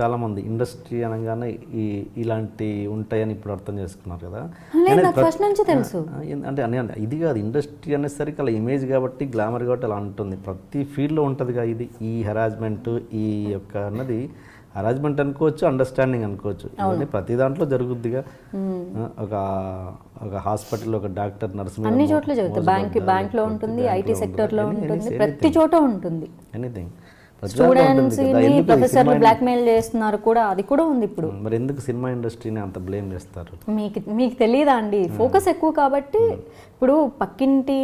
చాలామంది ఇండస్ట్రీ అనగానే ఈ ఇలాంటి ఉంటాయని ఇప్పుడు అర్థం చేసుకున్నారు కదా. ఫస్ట్ నుంచి తెలుసు. అంటే ఇది కాదు ఇండస్ట్రీ అనేసరికి అలా ఇమేజ్ కాబట్టి గ్లామర్ కాబట్టి అలా ఉంటుంది. ప్రతి ఫీల్డ్లో ఉంటుందిగా ఇది. ఈ హెరాస్మెంట్ ఈ యొక్క అన్నది హెరాస్మెంట్ అనుకోవచ్చు అండర్స్టాండింగ్ అనుకోవచ్చు. ఇవన్నీ ప్రతి దాంట్లో జరుగుద్దిగా. ఒక ఒక హాస్పిటల్ ఒక డాక్టర్ నర్స్ అన్ని చోట్ల జరుగుతుంది బ్యాంక్ బ్యాంక్లో ఉంటుంది ఐటీ సెక్టర్లో ఉంటుంది ప్రతి చోట ఉంటుంది. ఎనీథింగ్ స్టూడెంట్స్ ప్రొఫెసర్లు బ్లాక్మెయిల్ చేస్తున్నారు కూడా అది కూడా ఉంది ఇప్పుడు. మరి ఎందుకు సినిమా ఇండస్ట్రీని అంత బ్లేమ్ చేస్తారు? మీకు మీకు తెలియదా అండి? ఫోకస్ ఎక్కువ కాబట్టి ఇప్పుడు పక్కింటి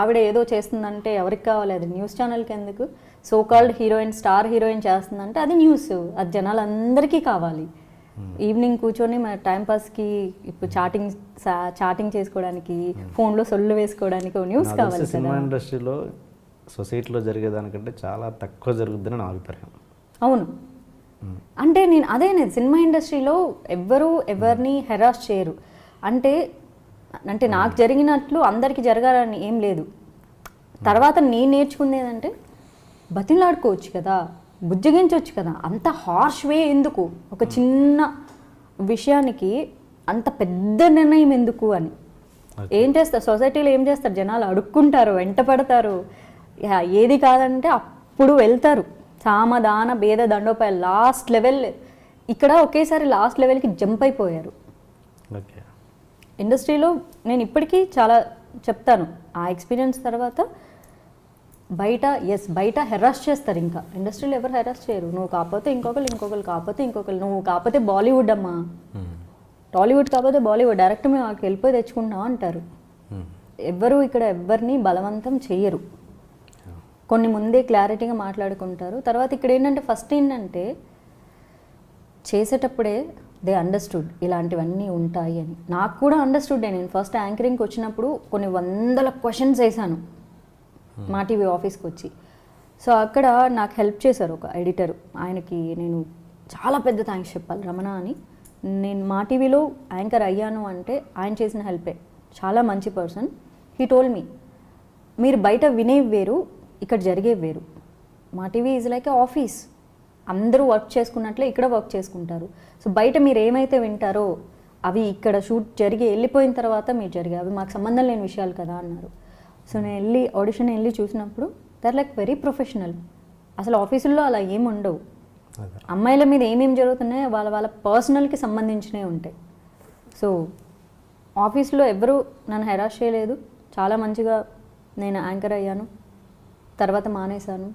ఆవిడ ఏదో చేస్తుందంటే ఎవరికి కావాలి? అది న్యూస్ ఛానల్కి ఎందుకు? So called heroine star heroine చేస్తుందంటే అది న్యూస్ అది జనాలందరికీ కావాలి. ఈవినింగ్ కూర్చొని మన టైంపాస్కి ఇప్పుడు చాటింగ్ చాటింగ్ చేసుకోవడానికి ఫోన్లో సొల్లు వేసుకోవడానికి న్యూస్ కావాలి సినిమా ఇండస్ట్రీలో సొసైటీలో జరిగేదానికంటే చాలా తక్కువ జరుగుద్దని నా అభిప్రాయం. అవును. అంటే నేను అదే నేను సినిమా ఇండస్ట్రీలో ఎవ్వరు ఎవరిని హెరాస్ చేయరు. అంటే అంటే నాకు జరిగినట్లు అందరికీ జరగాలని ఏం లేదు. తర్వాత నేను నేర్చుకుంది ఏంటంటే బతిలాడుకోవచ్చు కదా బుజ్జగించవచ్చు కదా అంత హార్ష్ వే ఎందుకు? ఒక చిన్న విషయానికి అంత పెద్ద నిర్ణయం ఎందుకు అని. ఏం చేస్తారు సొసైటీలో ఏం చేస్తారు? జనాలు అడుక్కుంటారు వెంట పడతారు ఏది కాదంటే అప్పుడు వెళ్తారు. సామదాన భేద దండోపాయ లాస్ట్ లెవెల్. ఇక్కడ ఒకేసారి లాస్ట్ లెవెల్కి జంప్ అయిపోయారు. ఇండస్ట్రీలో నేను ఇప్పటికీ చాలా చెప్తాను. ఆ ఎక్స్పీరియన్స్ తర్వాత బయట ఎస్ బయట హెరాస్ చేస్తారు ఇంకా. ఇండస్ట్రీలో ఎవరు హెరాస్ చేయరు. నువ్వు కాకపోతే ఇంకొకరు ఇంకొకరు కాకపోతే ఇంకొకరు నువ్వు కాకపోతే బాలీవుడ్ అమ్మా. టాలీవుడ్ కాకపోతే బాలీవుడ్. డైరెక్ట్ మేము వాళ్ళకి వెళ్ళిపోయి తెచ్చుకుంటాం అంటారు. ఎవ్వరు ఇక్కడ ఎవ్వరిని బలవంతం చెయ్యరు. కొన్ని ముందే క్లారిటీగా మాట్లాడుకుంటారు. తర్వాత ఇక్కడ ఏంటంటే ఫస్ట్ ఏంటంటే చేసేటప్పుడే దే అండర్స్టూడ్ ఇలాంటివన్నీ ఉంటాయి అని. నాకు కూడా అండర్స్టూడ్ నేను ఫస్ట్ యాంకరింగ్కి వచ్చినప్పుడు కొన్ని వందల క్వశ్చన్స్ వేసాను మా టీవీ ఆఫీస్కి వచ్చి. సో అక్కడ నాకు హెల్ప్ చేశారు ఒక ఎడిటర్ ఆయనకి నేను చాలా పెద్ద థ్యాంక్స్ చెప్పాలి. రమణ అని. నేను మా టీవీలో యాంకర్ అయ్యాను అంటే ఆయన చేసిన హెల్పే చాలా మంచి పర్సన్ హీ టోల్ మీ మీరు బయట వినేవి వేరు ఇక్కడ జరిగేవి వేరు. Maa TV is like a office అందరూ వర్క్ చేసుకున్నట్లే ఇక్కడ వర్క్ చేసుకుంటారు. సో బయట మీరు ఏమైతే వింటారో అవి ఇక్కడ షూట్ జరిగి వెళ్ళిపోయిన తర్వాత మీరు జరిగాయి అవి మాకు సంబంధం లేని విషయాలు కదా అన్నారు. సో నేను వెళ్ళి ఆడిషన్ వెళ్ళి చూసినప్పుడు దర్ లైక్ వెరీ ప్రొఫెషనల్ అసలు ఆఫీసుల్లో అలా ఏమి ఉండవు. అమ్మాయిల మీద ఏమేమి జరుగుతున్నాయో వాళ్ళ వాళ్ళ పర్సనల్కి సంబంధించినవి ఉంటాయి. సో ఆఫీస్లో ఎవరు నన్ను హెరాస్ చేయలేదు. చాలా మంచిగా నేను యాంకర్ అయ్యాను. తర్వాత మానేశాను.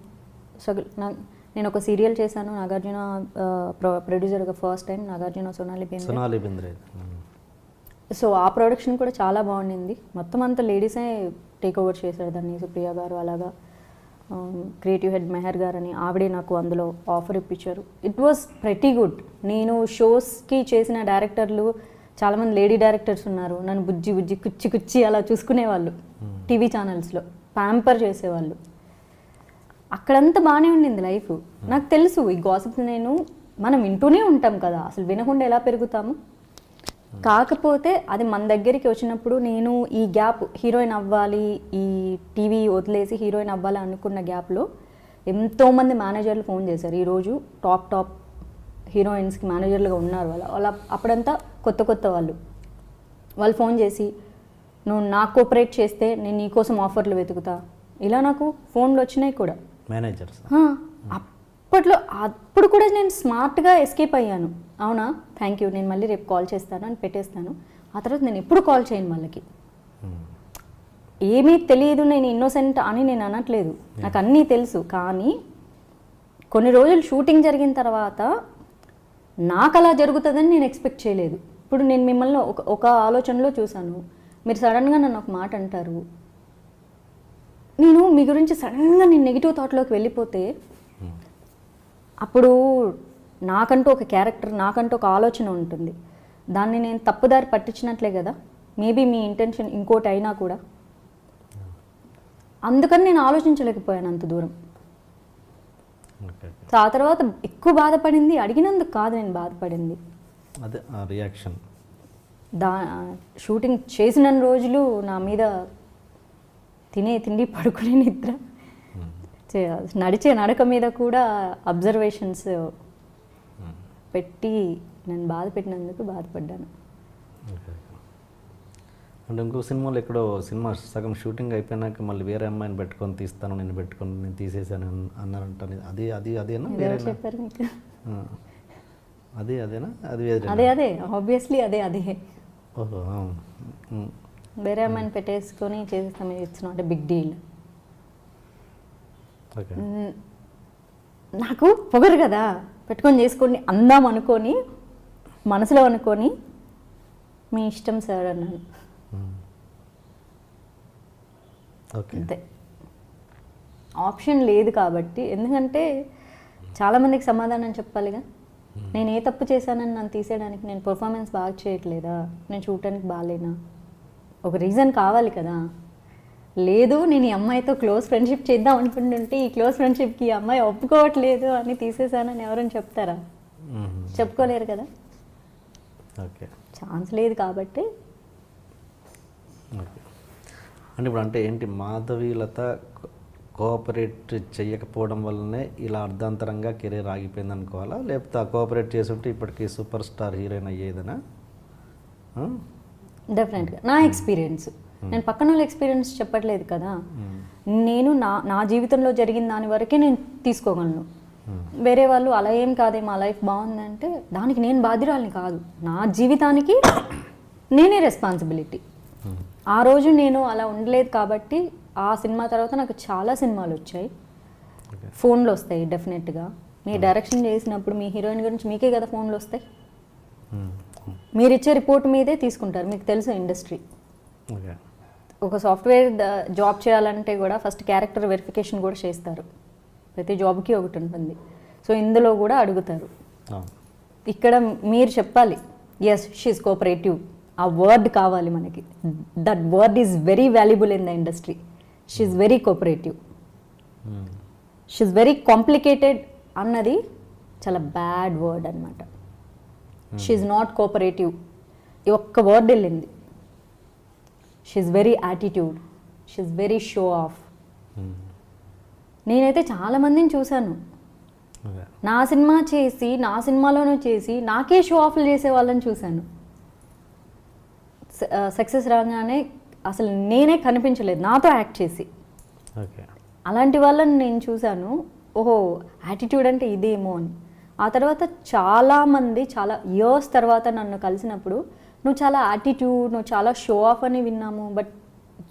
సో నా నేను ఒక సీరియల్ చేశాను నాగార్జున ప్రొడ్యూసర్గా first time Nagarjuna Sonali Bendre. Sonali Bindre. So ఆ ప్రొడక్షన్ కూడా చాలా బాగుండింది. మొత్తం అంతా లేడీసే టేక్ ఓవర్ చేశారు దాన్ని సుప్రియ గారు అలాగా. క్రియేటివ్ హెడ్ మెహర్ గారు అని ఆవిడే నాకు అందులో ఆఫర్ ఇప్పించారు. ఇట్ వాస్ ప్రెటీ గుడ్ నేను షోస్కి చేసిన డైరెక్టర్లు చాలామంది లేడీ డైరెక్టర్స్ ఉన్నారు. నన్ను బుజ్జి బుజ్జి కుచ్చి కుచ్చి అలా చూసుకునేవాళ్ళు. టీవీ ఛానల్స్లో ప్యాంపర్ చేసేవాళ్ళు. అక్కడంతా బాగానే ఉండింది లైఫ్. నాకు తెలుసు ఈ గాసిప్ నేను మనం వింటూనే ఉంటాం కదా. అసలు వినకుండా ఎలా పెరుగుతాము? కాకపోతే అది మన దగ్గరికి వచ్చినప్పుడు నేను ఈ గ్యాప్ హీరోయిన్ అవ్వాలి ఈ టీవీ వదిలేసి హీరోయిన్ అవ్వాలి అనుకున్న గ్యాప్లో ఎంతోమంది మేనేజర్లు ఫోన్ చేశారు. ఈరోజు టాప్ టాప్ హీరోయిన్స్కి మేనేజర్లుగా ఉన్నారు వాళ్ళు. వాళ్ళ అప్పుడంతా కొత్త కొత్త వాళ్ళు. వాళ్ళు ఫోన్ చేసి నువ్వు నాకు కోఆపరేట్ చేస్తే నేను నీకోసం ఆఫర్లు వెతుకుతా. ఇలా నాకు ఫోన్లు వచ్చినాయి కూడా. మేనేజర్స్. అప్పట్లో అప్పుడు కూడా నేను స్మార్ట్గా ఎస్కేప్ అయ్యాను. అవునా? Thank you. నేను మళ్ళీ రేపు కాల్ చేస్తాను అని పెట్టేస్తాను. ఆ తర్వాత నేను ఎప్పుడు కాల్ చేయను వాళ్ళకి. ఏమీ తెలియదు నేను ఇన్నోసెంట్ అని నేను అనట్లేదు. నాకు అన్నీ తెలుసు. కానీ కొన్ని రోజులు షూటింగ్ జరిగిన తర్వాత నాకు అలా జరుగుతుందని నేను ఎక్స్పెక్ట్ చేయలేదు. ఇప్పుడు నేను మిమ్మల్ని ఒక ఒక ఆలోచనలో చూశాను. మీరు సడన్గా నన్ను ఒక మాట అంటారు. నేను మీ గురించి సడన్గా నేను నెగిటివ్ థాట్లోకి వెళ్ళిపోతే అప్పుడు నాకంటూ ఒక క్యారెక్టర్ నాకంటూ ఒక ఆలోచన ఉంటుంది. దాన్ని నేను తప్పుదారి పట్టించినట్లే కదా? మేబీ మీ ఇంటెన్షన్ ఇంకోటి అయినా కూడా. అందుకని నేను ఆలోచించలేకపోయాను అంత దూరం. ఆ తర్వాత ఎక్కువ బాధపడింది అడిగినందుకు కాదు నేను బాధపడింది. అదే రియాక్షన్ దా షూటింగ్ చేసిన రోజులు నా మీద తినే తిండి పడుకునే నిద్ర. చే- నడిచే నడక మీద కూడా అబ్జర్వేషన్స్ పెట్టి నేను బాధ పెట్టినందుకు బాధపడ్డాను. అంటే ఇంకో సినిమాలో ఎక్కడో సినిమా సగం షూటింగ్ అయిపోయినాక మళ్ళీ వేరే అమ్మాయిని పెట్టుకొని తీస్తాను నేను పెట్టుకొని నేను తీసేసాను అన్- అన్నారంట అది అది అదేనా? వేరేనా? చెప్పారు మీకు. అదే అదేనా? అది వేరే అదే అదే. ఆబ్వియస్లీ అదే అదే. ఓహో. వేరే అమ్మాయిని పెట్టేసుకొని చేసేస్తాం it's not a big deal నాకు పొగరు కదా పెట్టుకొని చేసుకోండి అందాం అనుకొని మనసులో అనుకొని మీ ఇష్టం సార్ అన్నాను. అంతే. ఆప్షన్ లేదు కాబట్టి ఎందుకంటే చాలామందికి సమాధానం చెప్పాలిగా. నేను ఏ తప్పు చేశానని నన్ను తీసేయడానికి నేను పర్ఫార్మెన్స్ బాగా చేయట్లేదా? నేను చూడటానికి బాగాలేనా? ఒక రీజన్ కావాలి కదా. లేదు నేను ఈ అమ్మాయితో క్లోజ్ ఫ్రెండ్షిప్ చేద్దాం అనుకుంటుంటే ఈ క్లోజ్ ఫ్రెండ్షిప్కి ఈ అమ్మాయి ఒప్పుకోవట్లేదు అని తీసేశానని ఎవరైనా చెప్తారా. చెప్పుకోలేరు కదా. ఓకే. ఛాన్స్ లేదు కాబట్టి. ఓకే. అంటే ఇప్పుడు అంటే ఏంటి మాధవీలత కోఆపరేట్ చేయకపోవడం వల్లనే ఇలా అర్ధాంతరంగా కెరీర్ ఆగిపోయింది అనుకోవాలా? లేకపోతే ఆ కోఆపరేట్ చేసుంటే ఇప్పటికీ సూపర్ స్టార్ హీరోయిన్ అయ్యేదనా? డెఫినెట్గా నా ఎక్స్పీరియన్స్ నేను పక్కన వాళ్ళ ఎక్స్పీరియన్స్ చెప్పట్లేదు కదా. నేను నా నా జీవితంలో జరిగిన దాని వరకే నేను తీసుకోగలను. వేరే వాళ్ళు అలా ఏం కాదే మా లైఫ్ బాగుందంటే దానికి నేను బాధ్యురాలిని కాదు. నా జీవితానికి నేనే రెస్పాన్సిబిలిటీ ఆ రోజు నేను అలా ఉండలేదు కాబట్టి ఆ సినిమా తర్వాత నాకు చాలా సినిమాలు వచ్చాయి. ఫోన్లు వస్తాయి డెఫినెట్గా మీ డైరెక్షన్ చేసినప్పుడు మీ హీరోయిన్ గురించి మీకే కదా ఫోన్లు వస్తాయి? ఉమ్. మీరు ఇచ్చే రిపోర్ట్ మీదే తీసుకుంటారు. మీకు తెలుసు ఇండస్ట్రీ. ఒక సాఫ్ట్వేర్ జాబ్ చేయాలంటే కూడా ఫస్ట్ క్యారెక్టర్ వెరిఫికేషన్ కూడా చేస్తారు. ప్రతి జాబ్కి ఒకటి ఉంటుంది. సో ఇందులో కూడా అడుగుతారు. ఇక్కడ మీరు చెప్పాలి. ఎస్ షీఈ్ కోఆపరేటివ్ ఆ వర్డ్ కావాలి మనకి. That word is very valuable in the industry she's very cooperative. She's very complicated అన్నది చాలా బ్యాడ్ వర్డ్ అనమాట షీఈ్ నాట్ కోఆపరేటివ్ ఈ ఒక్క వర్డ్ వెళ్ళింది. She's very attitude she's very show off. నేనైతే చాలా మందిని చూశాను. నా సినిమా చేసి నా సినిమాలోనూ చేసి నాకే షో ఆఫ్లు చేసే వాళ్ళని చూశాను. సక్సెస్ రాగానే అసలు నేనే కనిపించలేదు. నాతో యాక్ట్ చేసి. అలాంటి వాళ్ళని నేను చూశాను. ఓహో యాటిట్యూడ్ అంటే ఇదేమో అని. ఆ తర్వాత చాలామంది చాలా ఇయర్స్ తర్వాత నన్ను కలిసినప్పుడు నువ్వు చాలా యాటిట్యూడ్ నువ్వు చాలా షో ఆఫ్ అని విన్నాము but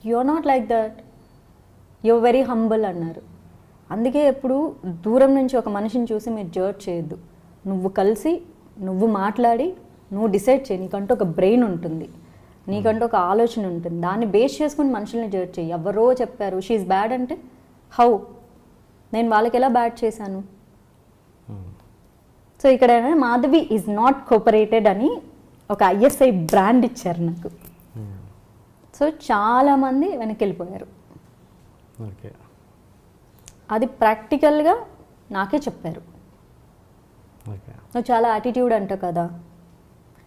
you're not like that you're very humble అన్నారు. అందుకే ఎప్పుడు దూరం నుంచి ఒక మనిషిని చూసి మీరు జర్జ్ చేయొద్దు. నువ్వు కలిసి నువ్వు మాట్లాడి నువ్వు డిసైడ్ చేయి. నీకంటూ ఒక బ్రెయిన్ ఉంటుంది. నీకంటూ ఒక ఆలోచన ఉంటుంది. దాన్ని బేస్ చేసుకుని మనుషుల్ని జడ్జ్ చేయి. ఎవరో చెప్పారు షీఈ్ బ్యాడ్ అంటే హౌ నేను వాళ్ళకి ఎలా బ్యాడ్ చేశాను? సో ఇక్కడ మాధవి ఈజ్ నాట్ కోపరేటెడ్ అని ఒక ఐఎస్ఐ బ్రాండ్ ఇచ్చారు నాకు. ఉమ్. సో చాలామంది వెనక్కి వెళ్ళిపోయారు. అది ప్రాక్టికల్గా నాకే చెప్పారు. నువ్వు చాలా యాటిట్యూడ్ అంట కదా.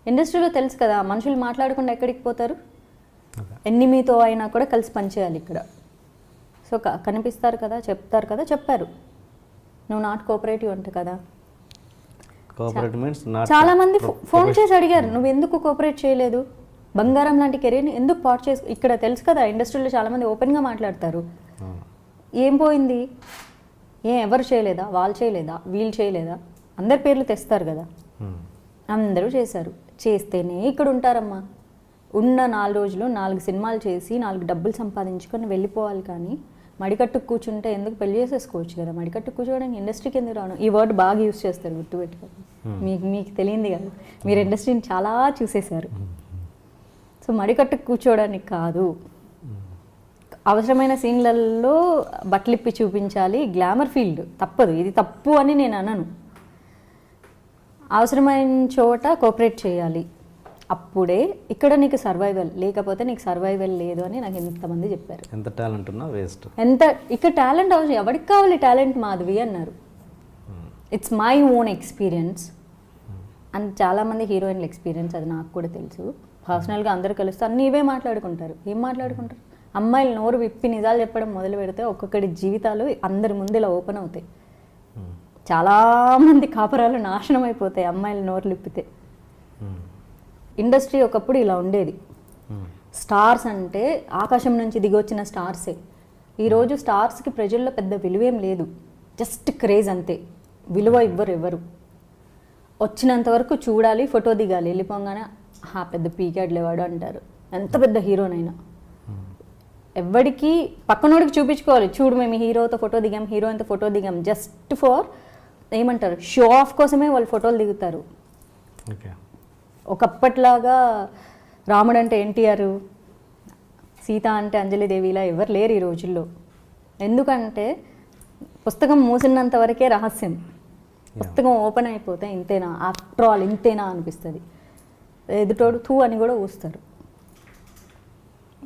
ఇండస్ట్రీలో తెలుసు కదా మనుషులు మాట్లాడకుండా ఎక్కడికి పోతారు? ఓకే ఎన్నిమితో అయినా కూడా కలిసి పనిచేయాలి ఇక్కడ. సో కనిపిస్తారు కదా చెప్తారు కదా చెప్పారు. నువ్వు నాట్ కోఆపరేటివ్ అంట కదా. కోఆపరేట్ మీన్స్ చాలా మంది ఫోన్ చేసి అడిగారు నువ్వు ఎందుకు కోఆపరేట్ చేయలేదు? బంగారం లాంటి కెరీర్ని ఎందుకు పాట్ చేసు ఇక్కడ తెలుసు కదా ఇండస్ట్రీలో చాలా మంది ఓపెన్గా మాట్లాడతారు. ఏం పోయింది? ఏం ఎవరు చేయలేదా? వాళ్ళు చేయలేదా? వీళ్ళు చేయలేదా? అందరి పేర్లు తెస్తారు కదా. అందరూ చేశారు. చేస్తేనే ఇక్కడ ఉంటారమ్మా. ఉన్న నాలుగు రోజులు నాలుగు సినిమాలు చేసి నాలుగు డబ్బులు సంపాదించుకొని వెళ్ళిపోవాలి కానీ మడికట్టు కూర్చుంటే ఎందుకు పెళ్ళి చేసేసుకోవచ్చు కదా? మడికట్టు కూర్చోవడానికి ఇండస్ట్రీకి ఎందుకు రావడం ఈ వర్డ్ బాగా యూస్ చేస్తారు గుర్తుపెట్టుకోండి. మీకు మీకు తెలియంది కాదు? మీరు ఇండస్ట్రీని చాలా చూసేశారు. సో మడికట్టు కూర్చోవడానికి కాదు. అవసరమైన సీన్లలో బట్టలిప్పి చూపించాలి. గ్లామర్ ఫీల్డ్ తప్పదు. ఇది తప్పు అని నేను అనను. అవసరమైన చోట కోఆపరేట్ చేయాలి. అప్పుడే ఇక్కడ నీకు సర్వైవల్ లేకపోతే నీకు సర్వైవల్ లేదు అని నాకు ఇంతమంది చెప్పారు. ఎంత టాలెంట్ ఉన్నా వేస్ట్ ఎంత ఇక్కడ టాలెంట్ అవసరం ఎవరికి కావాలి టాలెంట్ మాధవి అన్నారు. It's my own experience and చాలామంది హీరోయిన్ల ఎక్స్పీరియన్స్ అది నాకు కూడా తెలుసు. పర్సనల్గా అందరూ కలుస్తే అన్నీ ఇవే మాట్లాడుకుంటారు. ఏం మాట్లాడుకుంటారు? అమ్మాయిలు నోరు విప్పి నిజాలు చెప్పడం మొదలు పెడితే ఒక్కొక్కటి జీవితాలు అందరి ముందు ఇలా ఓపెన్ అవుతాయి. చాలా మంది కాపురాలు నాశనం అయిపోతాయి అమ్మాయిలు నోరు లిప్పితే ఇండస్ట్రీ ఒకప్పుడు ఇలా ఉండేది. స్టార్స్ అంటే ఆకాశం నుంచి దిగొచ్చిన స్టార్సే. ఈరోజు స్టార్స్కి ప్రజల్లో పెద్ద విలువేం లేదు. జస్ట్ క్రేజ్ అంతే. విలువ ఇవ్వరు ఎవరు. వచ్చినంత వరకు చూడాలి ఫోటో దిగాలి వెళ్ళిపోగానే హా పెద్ద పీకాడ్ లేవాడు అంటారు. ఎంత పెద్ద హీరోనైనా. ఎవ్వడికి పక్కనోడికి చూపించుకోవాలి. చూడు మేము హీరోతో ఫోటో దిగాం హీరోయిన్తో ఫోటో దిగాం జస్ట్ ఫర్ ఏమంటారు. షో ఆఫ్ కోసమే వాళ్ళు ఫోటోలు దిగుతారు. ఓకే. ఒకప్పట్లాగా రాముడు అంటే ఎన్టీఆర్ సీత అంటే అంజలిదేవి ఇలా ఎవరు లేరు ఈ రోజుల్లో. ఎందుకంటే పుస్తకం మూసినంత వరకే రహస్యం. పుస్తకం ఓపెన్ అయిపోతే ఇంతేనా? ఆఫ్టర్ ఆల్ ఇంతేనా అనిపిస్తుంది. ఎదుటోడు తూ అని కూడా ఊస్తారు.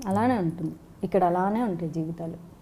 అలానే ఉంటుంది. ఇక్కడ అలానే ఉంటాయి జీవితాలు.